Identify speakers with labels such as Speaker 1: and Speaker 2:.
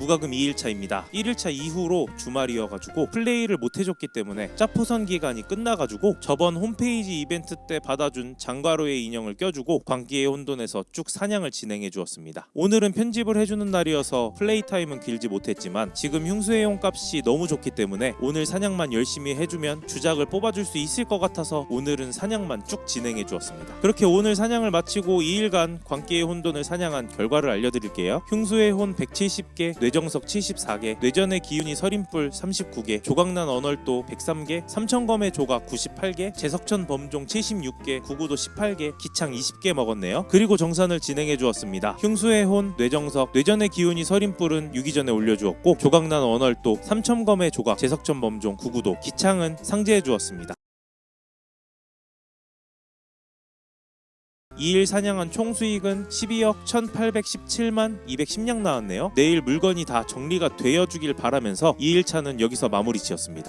Speaker 1: 무과금 2일차입니다. 1일차 이후로 주말이어가지고 플레이를 못 해줬기 때문에 짜포선 기간이 끝나가지고 저번 홈페이지 이벤트 때 받아준 장가로의 인형을 껴주고 광기의 혼돈에서 쭉 사냥을 진행해 주었습니다. 오늘은 편집을 해주는 날이어서 플레이 타임은 길지 못했지만 지금 흉수의 용 값이 너무 좋기 때문에 오늘 사냥만 열심히 해주면 주작을 뽑아줄 수 있을 것 같아서 오늘은 사냥만 쭉 진행해 주었습니다. 그렇게 오늘 사냥을 마치고 2일간 광기의 혼돈을 사냥한 결과를 알려드릴게요. 흉수의 혼 170개, 뇌 정석 74개, 뇌전의 기운이 서린뿔 39개, 조각난 언얼도 103개, 삼천검의 조각 98개, 제석천 범종 76개, 구구도 18개, 기창 20개 먹었네요. 그리고 정산을 진행해 주었습니다. 흉수의 혼, 뇌정석, 뇌전의 기운이 서린뿔은 유기전에 올려주었고 조각난 언얼도 삼천검의 조각, 제석천 범종, 구구도, 기창은 상제해 주었습니다. 2일 사냥한 총 수익은 12억 1817만 210냥 나왔네요. 내일 물건이 다 정리가 되어 주길 바라면서 2일차는 여기서 마무리 지었습니다.